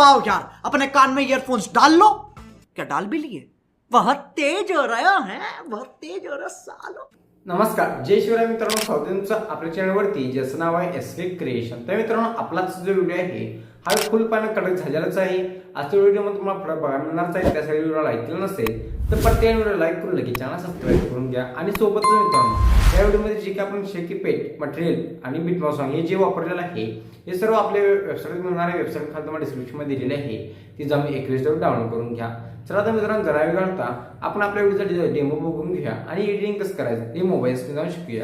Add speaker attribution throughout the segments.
Speaker 1: आओ यार अपने कान में ईयरफोन्स डाल लो। क्या डाल भी लिए? बहुत तेज हो रहा है बहुत तेज हो रहा सालो।
Speaker 2: नमस्कार जय शिवराय मित्रांनो स्वागत आपल्या चॅनलवरती ज्याचं नाव आहे एस वी क्रिएशन तर मित्रांनो आपलाच जो व्हिडिओ आहे हा फुल पानं कडक झालेलाच आहे. आजच्या व्हिडिओमध्ये तुम्हाला फरक बघायला मिळणारच आहे. त्यासाठी व्हिडिओला ऐकलं नसेल तर प्रत्येक व्हिडिओ लाईक करून लगेच चॅनल सबस्क्राईब करून घ्या. आणि सोबतच मित्रांनो या व्हिडिओमध्ये जे काही आपण शेकी पेट मटेरियल आणि बिटमॉ सॉंग हे जे वापरलेलं आहे हे सर्व आपल्या वेबसाईट मिळणाऱ्या वेबसाईट खाली तुम्हाला डिस्क्रिप्शनमध्ये दिलेले आहे. ती जाऊन एकवीस डाउनलोड करून घ्या. चला तर मित्रांनो जरा वेळ घालता आपण आपल्या व्हिडिओचा डेमो बघून घेऊया आणि एडिटिंग कसं करायचं ते मोबाईल स्क्रीन जाऊन शिकूया.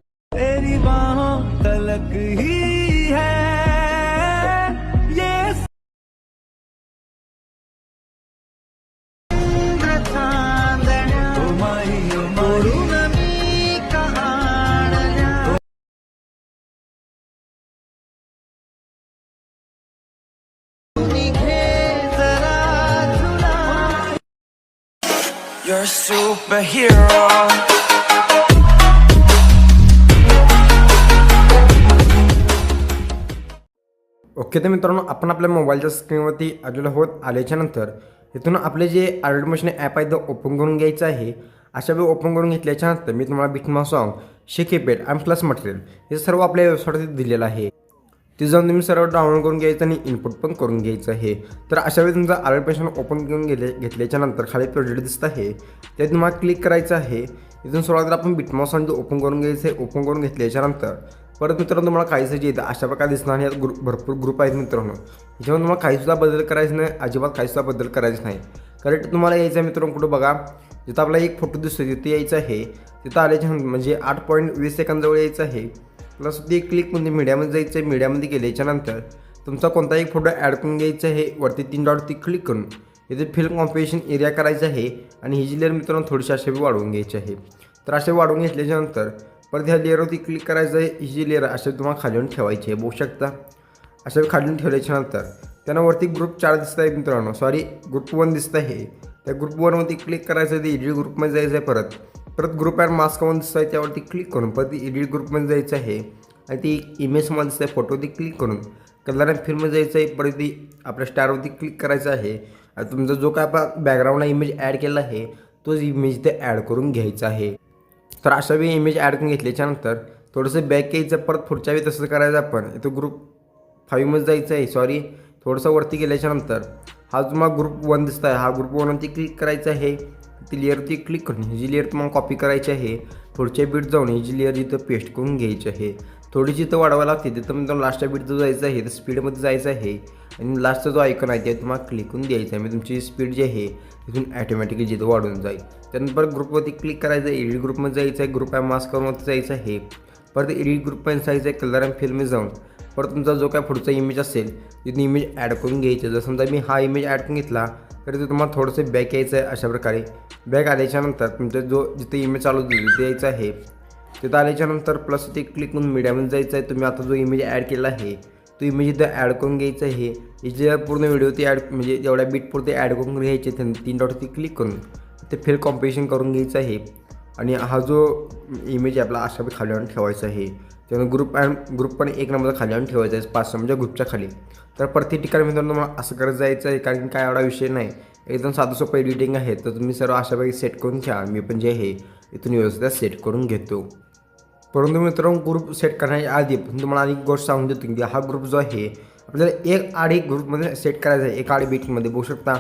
Speaker 3: You're a superhero.
Speaker 2: ओके तर मित्रांनो आपण आपल्या मोबाईलच्या स्क्रीनवरती आलेलं होत आल्याच्यानंतर इथून आपले जे आर्ट मशीन ॲप आहे ते ओपन करून घ्यायचं आहे. अशा वेळी ओपन करून घेतल्याच्या नंतर मी तुम्हाला बिटमा सॉन्ग शेकेपेड आणि प्लस मटेरियल हे सर्व आपल्या वेबसाईटवरती दिलेलं आहे. ते जाऊन तुम्ही सर्व डाउनलोड करून घ्यायचं आणि इनपुट पण करून घ्यायचं आहे. तर अशा वेळी तुमचं आर्ट मशीन ओपन करून गेले घेतल्याच्या नंतर खाली प्रोजेक्ट दिसत आहे. ते तुम्हाला क्लिक करायचं आहे. इथून सुरुवात आपण बिटमॉस आणि ओपन करून घ्यायचं आहे. ओपन करून घेतल्याच्या नंतर परत मित्रांनो तुम्हाला काहीच जे येतं. अशा प्रकारे दिसणार हे ग्रुप भरपूर ग्रुप आहेत मित्रांनो. याच्यामध्ये तुम्हाला काहीसुद्धा बदल करायचं नाही. अजिबात काहीसुद्धा बदल करायचं नाही. करेक्ट तुम्हाला यायचं आहे मित्रांनो कुठं बघा. जिथं आपला एक फोटो दिसतो तिथे यायचं आहे. तिथं आल्याच्यानंतर म्हणजे आठ पॉईंट वीस सेकंदजवळ यायचं आहे. प्लस ते क्लिक म्हणजे मीडियामध्ये जायचं आहे मीडियामध्ये गेल्याच्यानंतर तुमचा कोणताही फोटो ॲड करून घ्यायचा आहे वरती तीन डॉटवरती क्लिक करून इथे फिल्म कॉम्पिटिशन एरिया करायचा आहे आणि ही जी लेअर मित्रांनो थोडीशी असे बी वाढवून घ्यायची आहे. तर असे वाढवून घेतल्याच्यानंतर परत ह्या लेअरवरती क्लिक करायचं आहे ही जी लेअर असे तुम्हाला खालीवर ठेवायची आहे बघू शकता. असे खालून ठेवल्याच्यानंतर त्यांना वरती ग्रुप चार दिसत आहे मित्रांनो सॉरी ग्रुप वन दिसत आहे. त्या ग्रुप वनवरती क्लिक करायचं आहे ते एडिट ग्रुपमध्ये जायचं आहे परत. परत ग्रुप ॲड मास्क वन दिसत आहे त्यावरती क्लिक करून परत एडिट ग्रुपमध्ये जायचं आहे. आणि ती इमेजमध्ये दिसत आहे फोटोवरती क्लिक करून. कलर अँड फिल्ममध्ये जायचं आहे परत ती आपल्या स्टारवरती क्लिक करायचं आहे. आणि तुमचा जो काय आपण बॅकग्राऊंडला इमेज ॲड केला आहे तोच इमेज ते ॲड करून घ्यायचा आहे. तर अशा वेळी इमेज ॲड करून घेतल्याच्यानंतर थोडंसं बॅक यायचं परत पुढच्या वेळी तसं करायचं आपण. इथं ग्रुप फाईव्हमध्ये जायचं आहे सॉरी थोडंसं वरती गेल्याच्यानंतर हा तुम्हाला ग्रुप वन दिसत आहे हा ग्रुप वनवरती क्लिक करायचा आहे. ती लेअरती क्लिक करून ही जी लेअर तुम्हाला कॉपी करायची आहे पुढच्या बीट जाऊन ही जी लेअर जिथं पेस्ट करून घ्यायची आहे थोडी जिथं वाढवायला लागते तिथं मित्रांनो लास्टच्या बीट जो जायचं आहे तर स्पीडमध्ये जायचं आहे आणि लास्टचा जो आयकन आहे ते तुम्हाला क्लिक करून द्यायचं आहे. म्हणजे तुमची स्पीड जी आहे तिथून ॲटोमॅटिकली जिथं वाढून जाईल. त्यानंतर ग्रुपवरती क्लिक करायचं आहे एडिट ग्रुपमध्ये जायचं आहे ग्रुप आहे मास्क करूनवरती जायचं आहे. परत एडिट ग्रुपमध्ये जायचं आहे कलर अँड फिल्ममध्ये जाऊन. परत तुमचा जो काय पुढचा इमेज असेल तिथून इमेज ॲड करून घ्यायचं जर समजा मी हा इमेज ॲड करून घेतला तर ते तुम्हाला थोडंसं बॅक यायचं आहे अशा प्रकारे. बॅक आल्याच्यानंतर तुमचा जो जिथे इमेज चालू होती तिथे यायचं आहे. तिथं आल्याच्यानंतर प्लस ते क्लिक करून मीडियामध्ये जायचं आहे. तुम्ही आता जो इमेज ॲड केला आहे तो इमेज इथं ॲड करून घ्यायचा आहे. याची पूर्ण व्हिडिओ ते ॲड म्हणजे जेवढ्या बीटपुरते ॲड करून घ्यायचे ते तीन डॉटवरती क्लिक करून ते फेल कॉम्पिटिशन करून घ्यायचं आहे. आणि हा जो इमेज आहे आपला अशा खाली आणून ठेवायचा आहे. त्यामुळे ग्रुप अँड ग्रुप पण एक नंबर खाली आणून ठेवायचा आहे पाच म्हणजे ग्रुपच्या खाली. तर प्रत्येक ठिकाणी मित्रांनो तुम्हाला असं करत जायचं आहे कारण की काय एवढा विषय नाही. एकदम साधं सोपं एडिटिंग आहे तर तुम्ही सर्व अशापैकी सेट करून घ्या. मी पण जे आहे इथून व्यवस्थित सेट करून घेतो. परंतु मित्रांनो ग्रुप सेट करण्याच्या आधी पण तुम्हाला आणि गोष्ट सांगून देतो की हा ग्रुप जो आहे आपल्याला एक आडी ग्रुपमध्ये सेट करायचा आहे एक आडी बीटमध्ये बघू शकता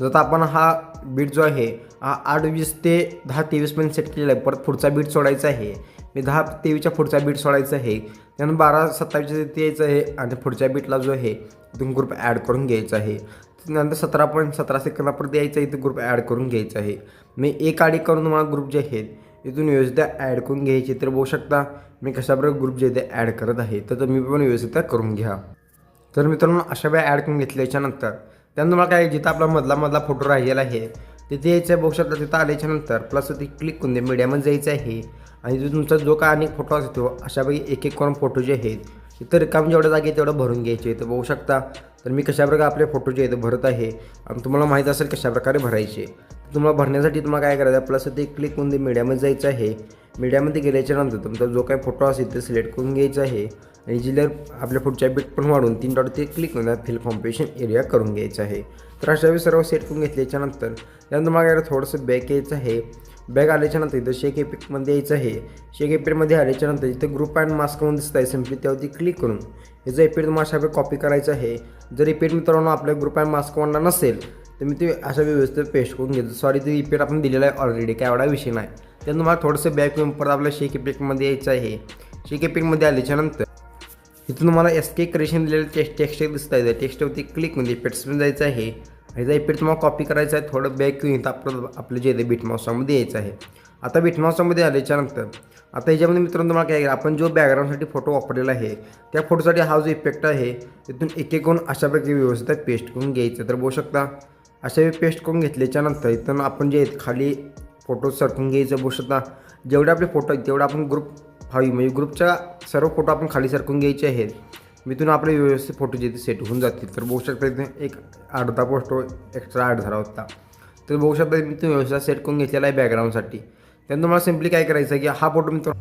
Speaker 2: जर आपण हा बीट जो आहे हा आठ वीस ते दहा तेवीसपर्यंत सेट केलेला आहे परत पुढचा बीट सोडायचा आहे मी दहा तेवीसच्या पुढचा बीट सोडायचं आहे. त्यानंतर बारा सत्तावीसच्या तिथे यायचं आहे आणि पुढच्या बीटला जो आहे इथून ग्रुप ॲड करून घ्यायचा आहे. नंतर सतरा पॉईंट सतरा सेकंदापर्यंत यायचं आहे इथं ग्रुप ॲड करून घ्यायचा आहे. मी एक आडी करून तुम्हाला ग्रुप जे आहेत इथून व्यवस्थित ॲड करून घ्यायचे तर बघू शकता मी कशाप्रकारे ग्रुप जे ते ॲड करत आहे तर तुम्ही पण व्यवस्थित करून घ्या. तर मित्रांनो अशा वेळा ॲड करून घेतल्याच्यानंतर त्यानंतर तुम्हाला काय जिथं आपला मधला मधला फोटो राहिलेला आहे तिथे यायचं आहे बघू शकता तिथं आल्याच्यानंतर. प्लस ते क्लिक करून दे मीडियामध्ये जायचं आहे. आणि जो तुमचा जो काय अनेक फोटो असतो अशापैकी एक एक करून फोटो जे आहेत इथं रिकाम जेवढ्या जागे आहे तेवढं भरून घ्यायचे. तर बघू शकता. तर मी कशाप्रकारे आपले फोटो जे आहेत भरत आहे आणि तुम्हाला माहीत असेल कशाप्रकारे भरायचे. तुम्हाला भरण्यासाठी तुम्हाला काय करायचं आहे? प्लस ते क्लिक करून ते मीडियामध्ये जायचं आहे. मीडियामध्ये गेल्याच्यानंतर तुमचा जो काही फोटो असेल ते सिलेक्ट करून घ्यायचा आहे. आणि जिल्ह्यात आपल्या पुढच्या बीट पण वाढून तीन डॉट ते क्लिक करून फिल कॉम्पिटिशन एरिया करून घ्यायचं आहे. तर अशा वेळी सर्व सेट करून घेतल्याच्यानंतर त्यानंतर मला थोडंसं बॅक यायचं आहे. बॅग आल्याच्यानंतर इथं शेक एपिकमध्ये यायचं आहे. शेक एपिकमध्ये आल्याच्यानंतर इथं ग्रुप अँड मास्क म्हणून दिसत आहे. सिम्पली त्यावरती क्लिक करून. याचं एपिड तुम्हाला अशा वेळी कॉपी करायचं आहे जर इपेड मित्रांनो आपल्या ग्रुप अँड मास्क म्हणणार नसेल तर मी ते अशा व्यवस्थित पेस्ट करून घेतो. सॉरी ते इपेड आपण दिलेला आहे ऑलरेडी काय एवढा विषय नाही. त्यानंतर तुम्हाला थोडंसं बॅक येऊन परत आपल्या शेक एपिकमध्ये यायचं आहे. शेक एपिकमध्ये आल्याच्यानंतर तिथून तुम्हाला एस के क्रिएशन दिलेलं टेक्स्ट टेक्स्ट दिसत आहे. टेक्स्टवरती क्लिक म्हणजे इफेक्ट्समध्ये जायचं आहे. आणि त्या इफेक्ट तुम्हाला कॉपी करायचं आहे. थोडं बॅक येऊन इथं आपलं आपलं जे आहे बिटमाउसामध्ये यायचं आहे. आता बिटमाउसामध्ये आल्याच्यानंतर आता याच्यामध्ये मित्रांनो तुम्हाला काय आपण जो बॅकग्राऊंडसाठी फोटो वापरलेला आहे त्या फोटोसाठी हा जो इफेक्ट आहे तिथून एक एक करून अशापैकी व्यवस्थित पेस्ट करून घ्यायचं. तर बघू शकता अशा पेस्ट करून घेतल्याच्यानंतर इथून आपण जे आहेत खाली फोटो सरकून घ्यायचं. बघू शकता जेवढे आपले फोटो आहेत तेवढा आपण ग्रुप हवी म्हणजे ग्रुपच्या सर्व फोटो आपण खाली सरकून घ्यायचे आहेत. मिथून आपले व्यवस्थित फोटो जे सेट होऊन जातील. तर बघू शकता इथे एक अर्धा फोटो एक्स्ट्रा ॲड झाला होता. तर बघू शकता मी तुम्ही व्यवस्थित सेट करून घेतलेला आहे बॅकग्राऊंडसाठी त्यानंतर मला सिम्पली काय करायचं आहे की हा फोटो मी तो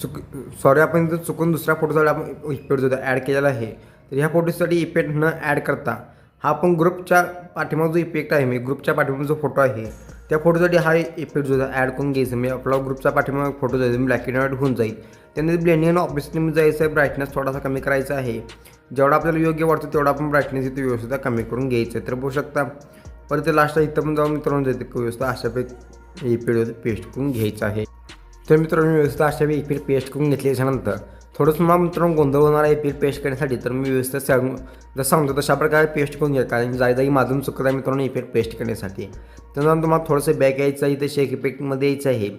Speaker 2: चुक सॉरी आपण इथं चुकून दुसऱ्या फोटोसाठी आपण इफेक्ट जो ॲड केलेला आहे तर ह्या फोटोसाठी इफेक्ट न ॲड करता हा आपण ग्रुपच्या पाठीमाग जो इफेक्ट आहे म्हणजे ग्रुपच्या पाठीमाग जो फोटो आहे त्या फोटोसाठी हा इफेक्ट जो ॲड करून घ्यायचं. म्हणजे आपला ग्रुपचा पाठीमाग फोटो जायचा. ब्लॅक अँड व्हाईट होऊन जाईल. त्यानंतर ब्लेंडिंग ऑपरेशन जायचं आहे. ब्राईटनेस थोडासा कमी करायचा आहे. जेवढा आपल्याला योग्य वाटतं तेवढा आपण ब्राईटनेस इथे व्यवस्थित कमी करून घ्यायचं आहे. तर बघू शकता. परत ते लास्टला इथं पण जाऊन मित्रांनो व्यवस्था व्यवस्थित अशापैकी इफेक्ट पेस्ट करून घ्यायचं आहे. तर मित्रांनो व्यवस्था व्यवस्थित अशा वेळी एपील पेस्ट करून घेतल्याच्यानंतर थोडंसं मला मित्रांनो गोंधळ होणार आहे पीठ पेस्ट करण्यासाठी. तर मी व्यवस्थित सांगू जसं सांगतो तशा प्रकारे पेस्ट करून घ्या कारण जाई जागी माझून चुकत आहे मित्रांनो एपील पेस्ट करण्यासाठी. त्यानंतर तुम्हाला थोडंसं बॅक यायचं आहे इथे शेक इफेक्टमध्ये यायचं आहे.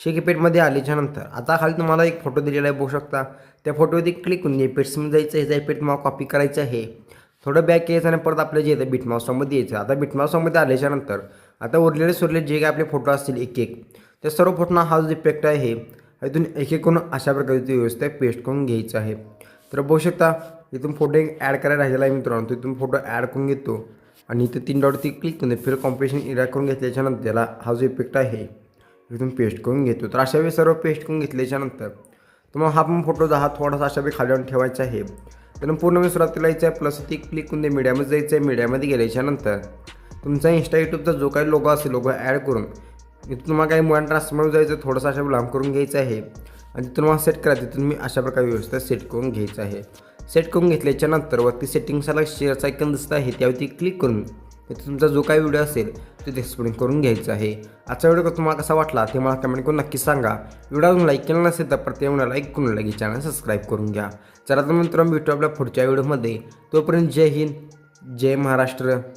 Speaker 2: शेक इफेक्टमध्ये आल्याच्यानंतर आता खाली तुम्हाला एक फोटो दिलेला आहे बघू शकता. त्या फोटोवरती क्लिक करून इफेक्ट्समध्ये जायचं आहे ह्याचा इफेक्ट तुम्हाला कॉपी करायचं आहे. थोडं बॅक यायचं आणि परत आपलं जे येतं बिटमाउसमध्ये यायचं. आता बिटमाउसमध्ये आल्याच्यानंतर आता उरलेले सुरले जे काही आपले फोटो असतील एक एक त्या सर्व फोटोना हा जो इफेक्ट आहे इथून एक एक करून अशा प्रकारे ती व्यवस्था पेस्ट करून घ्यायचं आहे. तर बघू शकता इथून फोटो एक ॲड करायला राहिलेला आहे मित्रांनो. तो इथून फोटो ॲड करून घेतो. आणि इथं तीन डॉट ती क्लिक करून फिर कॉम्पिटिशन इरा करून घेतल्याच्यानंतर त्याला हा जो इफेक्ट आहे इथून पेस्ट करून घेतो. तर अशा वेळी सर्व पेस्ट करून घेतल्याच्यानंतर तुम्हाला हा पण फोटो हा थोडासा अशा वेळी खाली ठेवायचा आहे. त्यानं पूर्ण वेळ सुरुवातीला यायचं आहे प्लस ती क्लिक करून ते मीडियामध्ये जायचं आहे. मीडियामध्ये गेल्याच्यानंतर तुमचा इंस्टा यूट्यूबचा जो काही लोगो असेल लोगो ॲड करून इथं तुम्हाला काही मुलांना ट्रान्सफर जायचं थोडंसं अशा लांब करून घ्यायचं आहे. आणि तिथून मला सेट करा तिथून मी अशा प्रकारे व्यवस्था सेट करून घ्यायचं आहे. सेट करून घेतल्याच्या नंतर वरती सेटिंग्सला शेअरचा आयकन दिसत आहे त्यावरती क्लिक करून तिथे तुमचा जो काही व्हिडिओ असेल तो एक्सप्लेन करून घ्यायचा आहे. आजचा व्हिडिओ तुम्हाला कसा वाटला ते मला कमेंट करून नक्की सांगा. व्हिडिओ लाईक केला नसेल तर प्रत्येक लाईक करून लगेच चॅनल सबस्क्राईब करून घ्या. चला तर मित्रांनो भेटू आपल्या पुढच्या व्हिडिओमध्ये तोपर्यंत जय हिंद जय महाराष्ट्र.